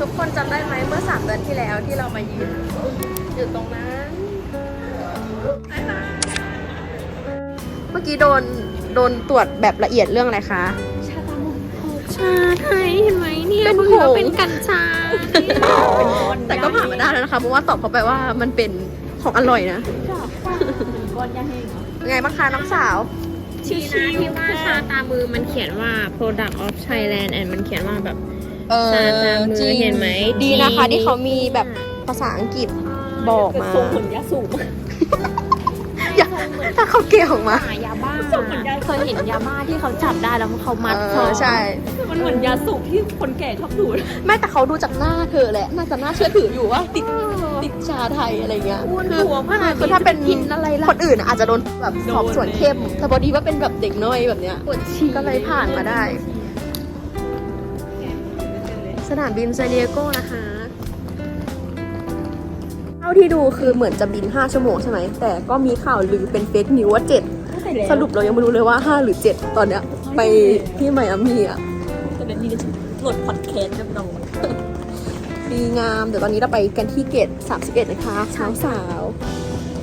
ทุกคนจำได้ไหมเมื่อสามเดือนที่แล้วที่เรามายืนอยู่ตรงนั้นบ๊ายบายเมื่อกี้โดนโดนตรวจแบบละเอียดเรื่องอะไรคะ ชาไทยเห็นไหมเนี่ยเป็นมึงผงว่าเป็นกัญชาแต่ก็ผ่านมาได้แล้วนะคะเพราะว่าตอบเขาไปว่ามันเป็นของอร่อยนะยังไงบ้างคะน้องสาวชิวๆที่ว่าชาตามือมันเขียนว่า product of Thailand and มันเขียนว่าแบบ เออชาตามืจริงเห็นไหมดีนะคะที่เขามีแบบภาษาอังกฤษบอกมาทรงเหมือนยาสูบอย่าถ้าเขาเกี่ยวมา หายาบ้าเคยเห็นยาบ้าที่เขาจับได้แล้วเขามัดเอคอใช่ มันเหมือนยาสูบที่คนแก่ชอบดูดไม่แต่เขาดูจากหน้าเธอแหละ น่าจะน่าเชื่อถืออยู่ว่าติดติดชาไทยอะไรเงี้ยคือคือถ้าเป็นกินอะไรล่ะคนอื่นอาจจะโดนแบบสอบสวนเข้มแต่พอดีว่าเป็นแบบเด็กน้อยแบบเนี้ยปวดฉีก็เลยผ่านมาได้ นามบินซานดิเอโกนะคะเท่าที่ดูคือเหมือนจะบิน 5 ชั่วโมงใช่ไหม แต่ก็มีข่าวลือเป็นเฟกนิวว่า 7 สรุปเรายังไม่รู้เลยว่า 5 หรือ 7 ตอนเนี้ยไปที่ไมอามี่อะแต่เดี๋ยวนี้จะโหลดพอดแคสต์เรียบร้อยดีงาม เดี๋ยวตอนนี้เราไปกันที่เกต 31 นะคะเช้าสาว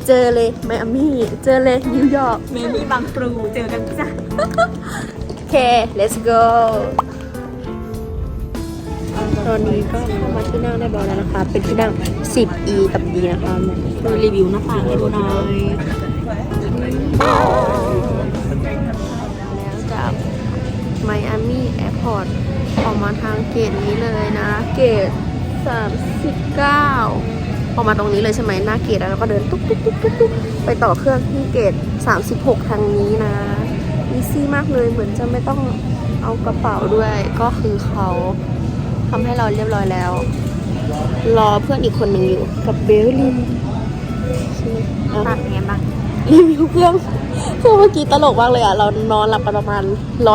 เจอเลยไมอามี่ เจอเลยนิวยอร์กเมมี่บางปรู เจอกันจ้ะโอเค let's go ตอนนี้ก็เข้ามาที่นั่งได้บอยแล้วนะคะ เป็นที่นั่ง 10e กับ D นะคะดูรีวิวหน้าต่างให้ดูหน่อยแล้วจากไมอามี่แอร์พอร์ตออกมาทางเกตนี้เลยนะ เกต 39 ออกมาตรงนี้เลยใช่ไหมหน้าเกตแล้วก็เดินตุ๊กตุ๊กตุ๊กตุ๊กตุ๊กไปต่อเครื่องที่เกต 36 ทางนี้นะอีซี่มากเลยเหมือนจะไม่ต้องเอากระเป๋าด้วยก็คือเขา ทำให้เราเรียบร้อยแล้ว รอเพื่อนอีกคนหนึ่งอยู่กับเบลลินอะตัดไงบ้างรีวิวเครื่องเครื่องเมื่อกี้ตลกมากเลยอะ เรานอนหลับกันประมาณ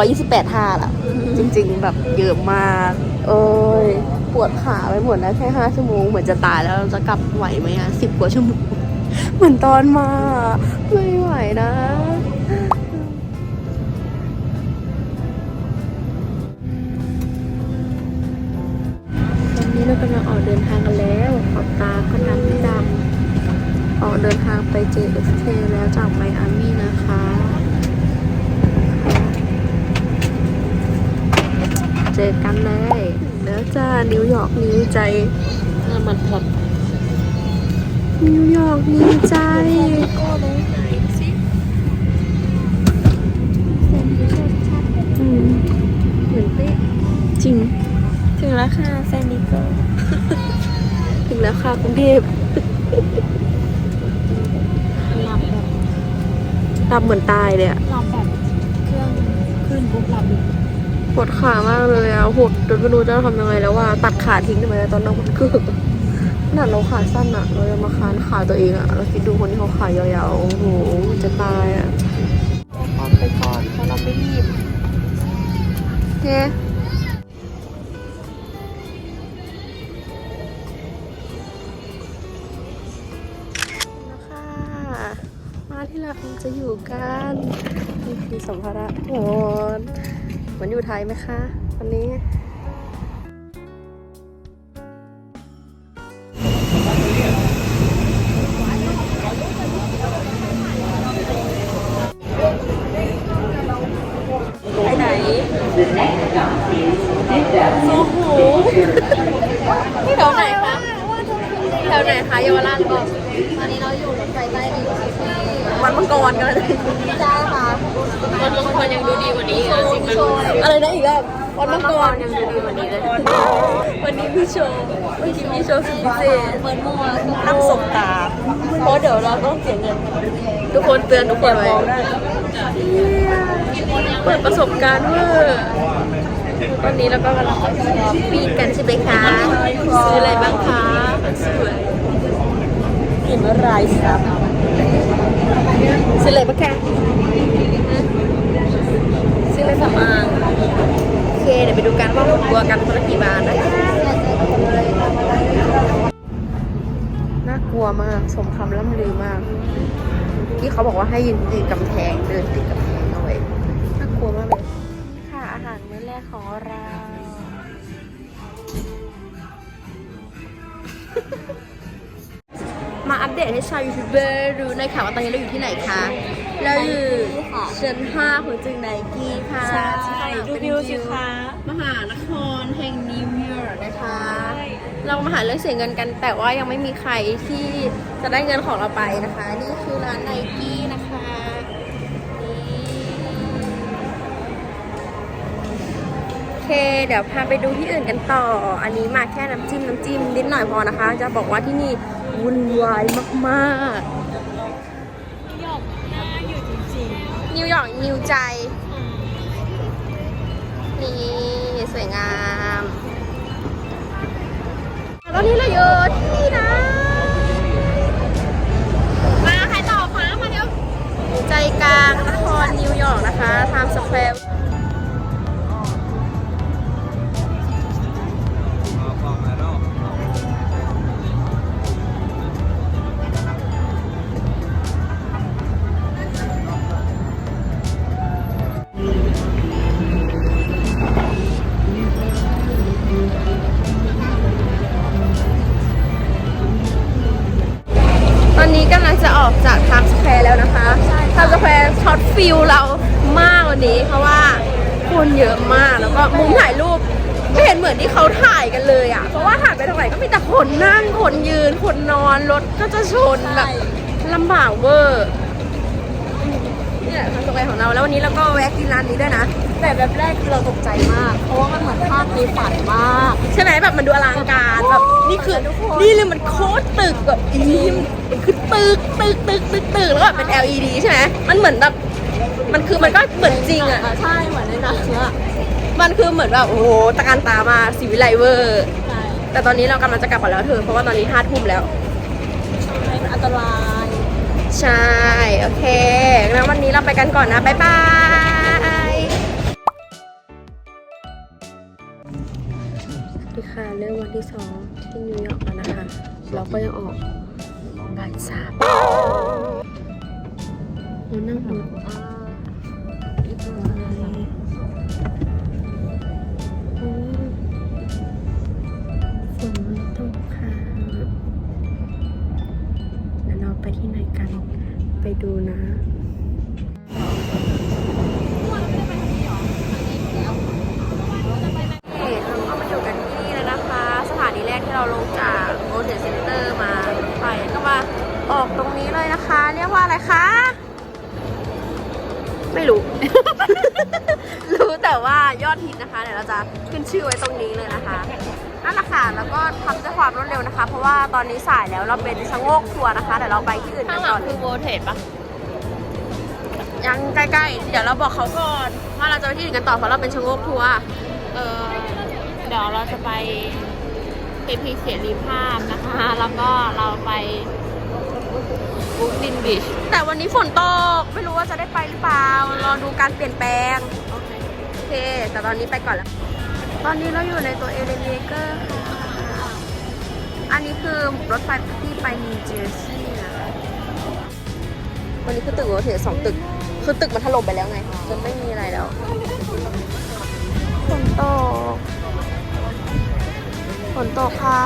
128ท่าละจริง ๆ แบบเยอะมากโอ้ยปวดขาไปหมดแล้วแค่5ชั่วโมงเหมือนจะตายแล้วเราจะกลับไหวไหมอะสิบกว่าชั่วโมงเหมือนตอนมา ไม่ไหวนะ นนี้เรากำลังออกเดินทางกันแล้วขอบตาก็ดำดำออกเดินทางไป JFK แล้วจากไมอามี่นะคะเจอกันเลยแล้วจ้านิวยอร์กนิวใจน้ำมันพอดนิวยอร์กนิวใจ แล้วค่ะแซนดิโกถึงแล้วค่ะกรุงเทพหลับแบบรับเหมือนตายเลยอะหลับแบบเครื่องขึ้นปุ๊บหลับเลยปวดขามากเลยอะหดจนไม่รู้จะทำยังไงแล้วว่าตัดขาทิ้งได้ไหมตอนนั่งบนเครื่องขนาดเราขาสั้นอะเรายังมาค้านขาตัวเองอะเราคิดดูคนที่เขาขายาวๆโอ้โหจะตายอะพร้อมไปก่อนเพราะเราไม่รีบโอเค กันนี่คือสัมภาระโอ้โหเหมือนอยู่ไทยไหมคะ วันนี้ไปไหนที่แถวไหนคะแถวไหนคะเยาวราชบอกตอนนี้เราอยู่รถไฟใต้ดิน วันมังกรกันเลยใช่ค่ะมันบางคนยังดูดีกว่านี้เลยจริงอะไรนะอีกแล้ววันมังกรยังดูดีกว่านี้เลยวันนี้มีโชว์วันนี้มีโชว์สุดพิเศษเปิดมั่วนั่งสบตาเพราะเดี๋ยวเราต้องเสียเงินทุกคนเตือนทุกคนไว้เปิดประสบการณ์เวอร์ตอนนี้เราก็กำลังช้อปปิ้งกันใช่ไหมคะซื้ออะไรบ้างคะสวยกินอะไรซับ ซื้ออะไรบ้างคะซื้ออะไรสำอางโอเคเดี๋ยวไปดูกันว่าหมดตัวกันคนละกี่บาทนะคะน่ากลัวมากสมคำล่ำลือมากที่เขาบอกว่าให้ยืนติดกำแพงเดินติดกำแพงเอาไว้น่ากลัวมากเลยค่ะอาหารมื้อแรกของเรามาอัปเดตให้ชาวยูทูบเบอร์ รู้หน่อยค่ะว่าตอนนี้เราอยู่ที่ไหนคะเราอยู่ชั้น5ของจึงไนกี้ค่ะใช่ดูวิวสิคะมหานครแห่งนิวยอร์กนะคะ เรามาหาเรื่องเสียเงินกัน แต่ว่ายังไม่มีใครที่จะได้เงินของเราไปนะคะ นี่คือร้านไนกี้นะคะนี่โอเคเดี๋ยวพาไปดูที่อื่นกันต่อ อันนี้มาแค่น้ำจิ้มน้ำจิ้มนิดหน่อยพอนะคะ จะบอกว่าที่นี่วุ่นวายมากๆ นิวยอร์กนิวใจ นี่ สวยงามตอนนี้เราอยู่ที่นี่นะมาใครต่อฟ้ามาเดี๋ยวใจกลางนครนิวยอร์กนะคะไทม์สแควร์ ช็อตฟิลเรามากวันนี้ เพราะว่าคนเยอะมากแล้วก็มุมถ่ายรูปไม่เห็นเหมือนที่เขาถ่ายกันเลยอะ เพราะว่าถ่ายไปทางไหนก็มีแต่คนนั่งคนยืนคนนอนรถก็จะชนแบบลำบากเวอร์เนี่ยไทม์สแควร์ของเราแล้ววันนี้เราก็แวะกินร้านนี้ด้วยนะ แต่แบบแรกเราตกใจมาก เพราะว่ามันเหมือนภาพในฝันมาก ใช่ไหมแบบมันดูอลังการแบบนี่คือทุกคนนี่เลยมันโคตรตึกแบบอีมมันคือตึกตึกตึกตึกตึกแล้วแบบเป็น LED ใช่ไหมมันเหมือนแบบมันคือมันก็เหมือนจริงอะใช่เหมือนในหนังอะมันคือเหมือนแบบโอ้โหตะการตามาสีวิไลเวอร์ใช่แต่ตอนนี้เรากำลังจะกลับกันแล้วเธอเพราะว่าตอนนี้ห้าทุ่มแล้วใช่มันอันตราย ใช่ โอเค งั้นวันนี้เราไปกันก่อนนะ บ๊ายบาย ที่สองที่นิวยอร์กแล้วนะคะ เราก็ยังออกบ่ายสามเรานั่งรถ ว่ายอดฮิตนะคะเดี๋ยวเราจะขึ้นชื่อไว้ตรงนี้เลยนะคะนั่นแหละค่ะแล้วก็ทำด้วยความรวดเร็วนะคะ เพราะว่าตอนนี้สายแล้วเราเป็นชะโงกทัวร์นะคะเดี๋ยวเราไปที่อื่นข้ากังนหลัก่อนงคือโวเทสปะยังใกล้ๆ เดี๋ยวเราบอกเขาก่อนว่าเราจะไปที่อื่นกันต่อเพราะเราเป็นชะโงกทัวร์ เออเดี๋ยวเราจะไปเทพีเสรีภาพนะคะ แล้วก็เราไปบุ๊กดินบีชแต่วันนี้ฝนตก ไม่รู้ว่าจะได้ไปหรือเปล่า รอดูการเปลี่ยนแปลงโอ ค แต่ตอนนี้ไปก่อนแล้วตอนนี้เราอยู่ในตัวเอเลนเกอร์อันนี้คือรถไฟที่ไปนิวเจอร์ซีย์วันนี้คือตึกโรเทสองตึก คือตึกมันถล่มไปแล้วไง จนไม่มีอะไรแล้วฝนตกฝนตกค่ะ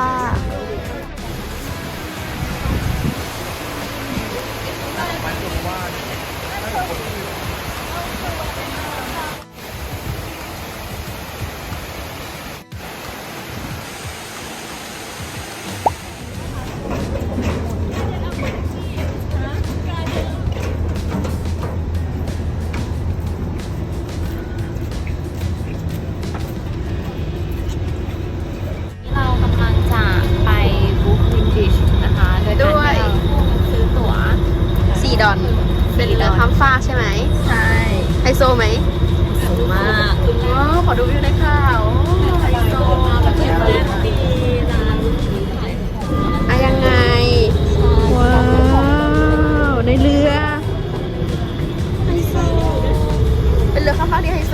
ว่า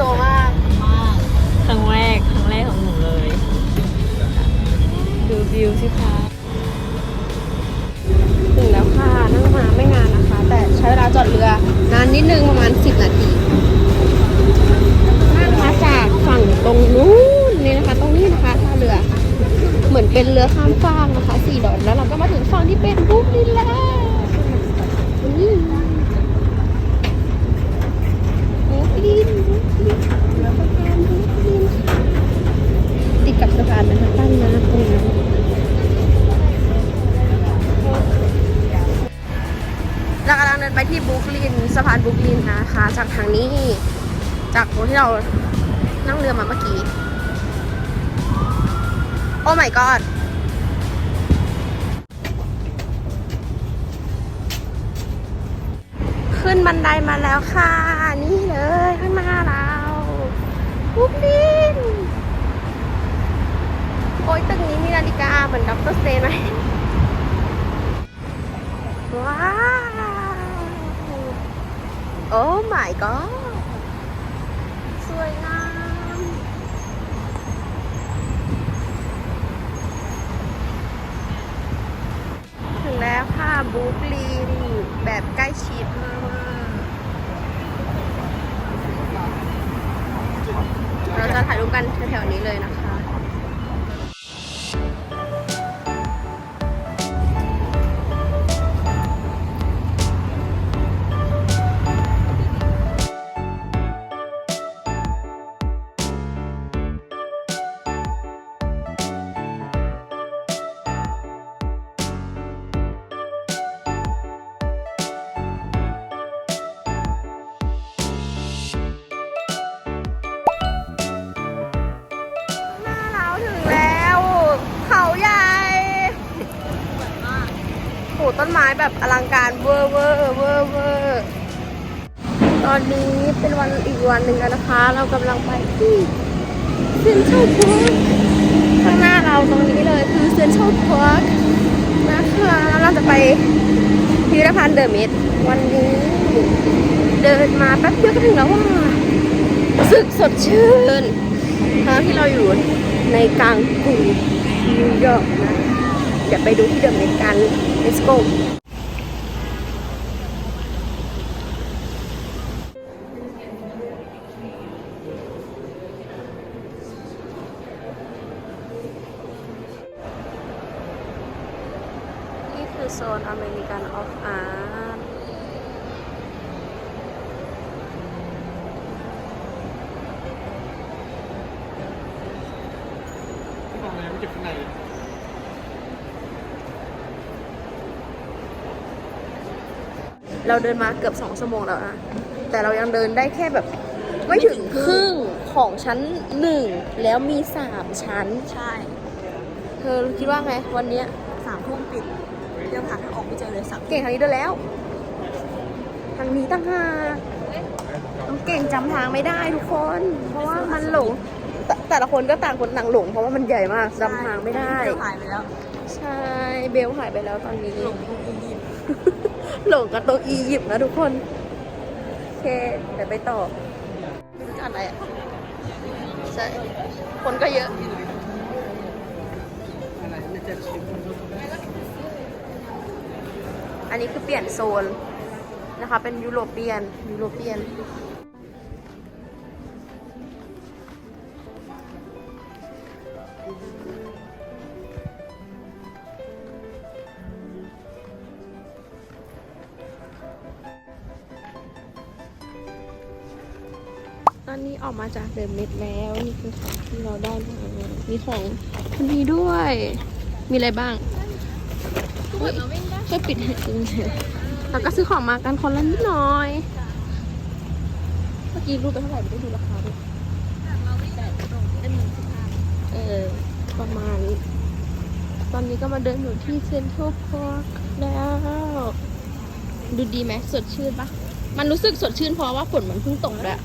โซมากครั้งแรกครั้งแรกของหนูเลย ดูวิวสิคะถึงแล้วค่ะนั่งมาไม่นานนะคะ แต่ใช้เวลาจอดเรือนานนิดนึงประมาณ 10 นาทีนะคะจากฝั่งตรงนู้นนี่นะคะ ตรงนี้นะคะท่าเรือ เหมือนเป็นเรือข้ามฟากนะคะสี่ดอนแล้วเราก็มาถึงฝั่งที่เป็นบุกนี่แล้วนี่ ติดกับสะพานนะคะตั้งน้ำตรงนั้นเรากำลังเดินไปที่บรุกลินสะพานบรุกลินนะคะ จากทางนี้ จากตรงที่เรานั่งเรือมาเมื่อกี้ โอ้ my god ขึ้นบันไดมาแล้วค่ะ นี่เลยข้างหน้าเราบุ๊ กลินโอ้ยตึกนี้มีนาฬิกาเหมือนด็อกเตอร์สเตย์ไหมว้าว โอ้ my god เป็นวันอีกวันหนึ่งแล้วนะคะ เรากำลังไปที่เซ็นทรัลพาร์คข้างหน้าเราตรงนี้เลยคือเซ็นทรัลพาร์คนะคะแล้วเราจะไปพิพิธภัณฑ์เดอะมิดวันนี้เดินมาแป๊บเดียวก็ถึงแล้วว่ารู้สึกสดชื่นทั้งที่เราอยู่ในกลางกรุงนิวยอร์กนะเดี๋ยวไปดูที่เดิมในกัน let's go คือโซนอเมริกันออฟอาร์ตที่มองอะไรไม่เก็บข้างในเราเดินมาเกือบสองชั่วโมงแล้วนะ แต่เรายังเดินได้แค่แบบ ไม่ถึงครึ่งของชั้นหนึ่งแล้วมีสามชั้น ใช่ เธอคิดว่าไงวันเนี้ย สามทุ่มปิด ยังหาทางออกไม่เจอเลยสามเก่งทางนี้เดินแล้ว ทางนี้ตั้งหากน้องเก่งจำทางไม่ได้ทุกคน เพราะว่ามันหลงแต่แต่ละคนก็ต่างคนต่างหลง เพราะว่ามันใหญ่มากจำทางไม่ได้เดี๋ยวหายไปแล้ว ใช่ เบลหายไปแล้วตอนนี้ หลงตรงอียิปต์หลงกับตัวอียิปต์นะทุกคน โอเคเดี๋ยวไปต่อไม่รู้จะอะไรอะใช่ คนก็เยอะ อันนี้คือเปลี่ยนโซนนะคะ เป็นยุโรเปียนยุโรเปียนตอนนี้ออกมาจากเดอะเมดแล้ว นี่คือของที่เราได้มามีของคนนี้ด้วย มีอะไรบ้างเฮ้ย ช่วยปิดให้ดูหน่อยแล้วก็ซื้อของมากันคนละนิดหน่อย เมื่อกี้รูปไปเท่าไหร่ไม่ได้ดูราคาด้วยเออ ประมาณนี้ตอนนี้ก็มาเดินอยู่ที่เซ็นทรัลพาร์คแล้ว ดูดีไหมสดชื่นปะมันรู้สึกสดชื่นเพราะว่าฝนมันเพิ่งตกแล้ว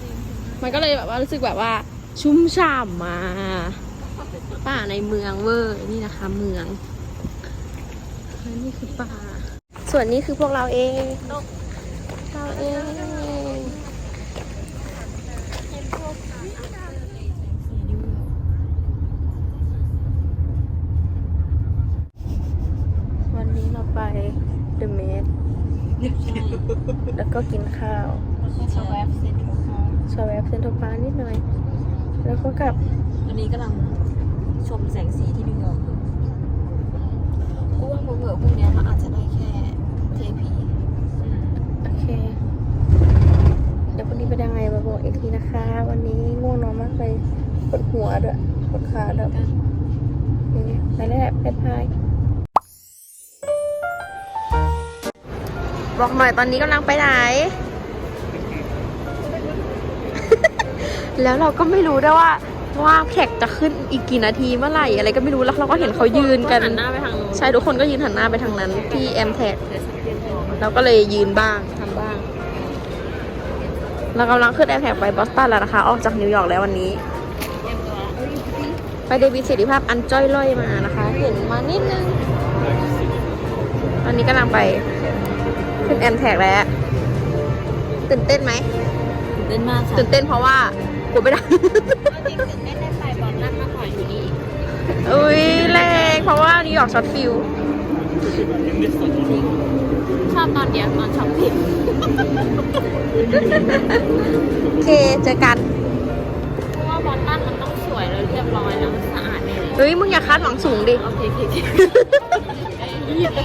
มันก็เลยแบบว่ารู้สึกแบบว่า ชุ่มฉ่ำมาป่าในเมืองเวอร์นี่นะคะ เมืองนี่คือป่า ส่วนนี้คือพวกเราเอง เราเอง วันนี้เราไปเดอะเมดแล้วก็กินข้าวชว์ควับเซ็นทรัลพาร์คนิดหน่อย แล้วก็กลับตอนนี้กำลังชมแสงสีที่นิวยอกูว่าเมื่อพวกนี้มันอาจจะได้แค่ JP โอเค เดี๋ยววันนี้เป็นยังไงมาบอกอีกทีนะคะ วันนี้ง่วงนอนมากเลยปวดหัวด้วยปวดขาด้วยไปแล้วแหละบ๊ายบายบอกหน่อยตอนนี้กำลังไปไหน แล้วเราก็ไม่รู้ด้วยว่า ว่าแขกจะขึ้นอีกกี่นาทีเมื่อไหร่อะไรก็ไม่รู้แล้วเราก็เห็นเขายืนกันหันหน้าไปทางนู้นใช่ทุกคนก็ยืนหันหน้าไปทางนั้นที่แอมแท็กเราก็เลยยืนบ้างทำบ้าง เรากำลังขึ้นแอมแท็กไปบอสตันแล้วนะคะ ออกจากนิวยอร์กแล้ววันนี้ ไปเดบิวต์สิทธิภาพอันจ้อยล่อยมานะคะ เห็นมานิดนึงตอนนี้กำลังไปขึ้นแอมแท็กแล้วตื่นเต้นไหมเต้นมากค่ะตื่นเต้นเพราะว่า กลัวไม่ได้ จริงตื่นเต้นได้ไปบอลนั่นมากกว่าอยู่นี่อุ้ยแรงเพราะว่านิวยอร์กช็อตฟิลชอบตอนเดียวตอนช็อปปิ้งโอเคเจอกันเพราะว่าบอลนั่นมันต้องสวยแล้วเรียบร้อยแล้วสะอาดเลยเฮ้ยมึงอย่าคาดหวังสูงดิ โอเคโอเคโอเค